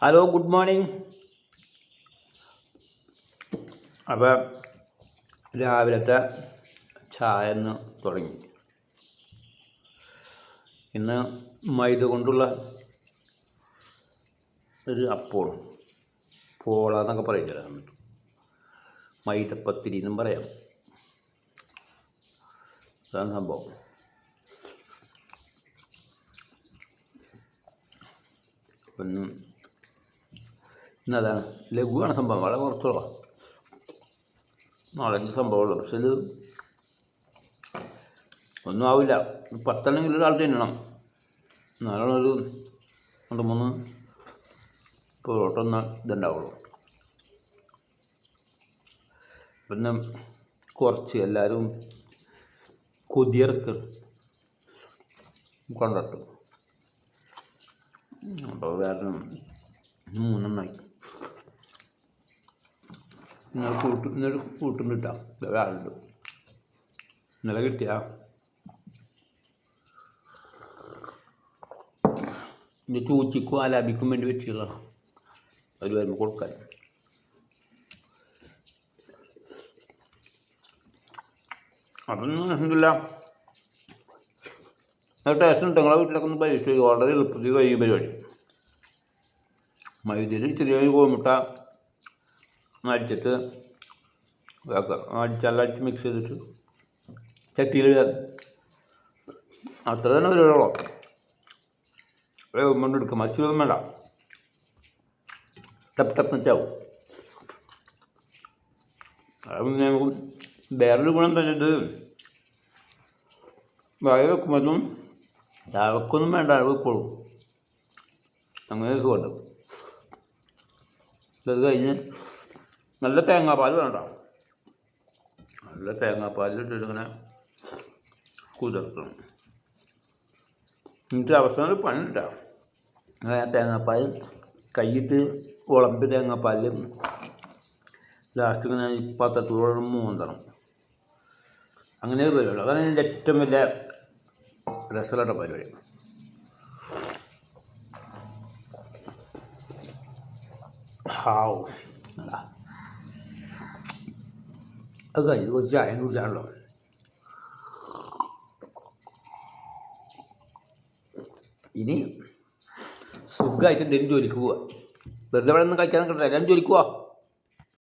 Hello good morning അപ്പോൾ രാവിലത്തെ ചായ ഒന്ന് തുടങ്ങി. ഇന്ന് മൈദ കൊണ്ടുള്ള ഒരു അപ്പോളും പോള എന്നൊക്കെ പറയില്ല മൈദപ്പത്തിരി എന്നും പറയാം. അതാണ് സംഭവം. പിന്നെ ഇന്നതാണ് ലഘുവാണ് സംഭവം. വളരെ കുറച്ചുള്ള നാളെ സംഭവമുള്ളൂ. പക്ഷെ ഇത് ഒന്നും ആവില്ല. പത്തെണ്ണെങ്കിലും ഒരാൾ തിന്നണം എന്നാലാണ് ഒരു രണ്ട് മൂന്ന് പൊറോട്ട ഒന്ന് ഇതുണ്ടാവുള്ളൂ. പിന്നെ കുറച്ച് എല്ലാവരും കൊതിയർക്ക് കൊണ്ടിട്ടു. അപ്പോൾ വേറെ മൂന്നെണ്ണമായി ഇന്നലെ കൂട്ട് ഇന്നൊരു കൂട്ടും കിട്ടാം വേറുണ്ട് ഇന്നലെ കിട്ടിയ? ഇനി ചൂച്ചിക്കും ആലാപിക്കും വേണ്ടി വെച്ചിട്ടുള്ള അവർ വരുമ്പോൾ കൊടുക്കാൻ. അതൊന്നും അലഹമില്ല ടേസ്റ്റ് ഉണ്ട്. നിങ്ങളെ വീട്ടിലൊക്കെ ഒന്ന് പരീക്ഷിച്ചു വളരെ എളുപ്പത്തിൽ കഴിയും പരിപാടി. മൈദയിൽ ചെറിയ കോമുട്ട അടിച്ചിട്ട് വെക്കുക അടിച്ചെല്ലാം അടിച്ച് മിക്സ് ചെയ്തിട്ട് ചട്ടിയിൽ അത്ര തന്നെ വേഗം കൊണ്ട് എടുക്കുക മറ്റൊന്നും വേണ്ട. ടപ്പ് ടപ്പ് വെച്ചാവും അത് നമുക്ക് വേറൊരു ഗുണം തന്നിട്ട് വായ വെക്കുമ്പോഴും താവക്കൊന്നും വേണ്ട. അത് വെക്കോളൂ അങ്ങനെ സുഖമുണ്ട് ഇത് കഴിഞ്ഞ് നല്ല തേങ്ങാപ്പാൽ വേണ്ട നല്ല തേങ്ങാപ്പാലിട്ടിങ്ങനെ കുതിർക്കണം. എന്നിട്ട് അവസാനം ഒരു പണി ഉണ്ടാവും അങ്ങനെ ആ തേങ്ങാപ്പാൽ കയ്യിട്ട് ഉളമ്പ് തേങ്ങാപ്പാലിൽ ലാസ്റ്റ് ഇങ്ങനെ പത്തത്തോളം മൂന്നണം അങ്ങനെ പരിപാടി. അതാണ് എന്റെ ഏറ്റവും വലിയ രസമുള്ള പരിപാടി. ഹാവ് അതാ. അത് കഴിഞ്ഞ് കുറച്ച് ചായ ഇനി സുഖമായിട്ട് എന്തെങ്കിലും ജോലിക്ക് പോവാ. വെറുതെ ഇവിടെ നിന്ന് കഴിക്കാൻ കിട്ടില്ല എല്ലാവരും ജോലിക്ക്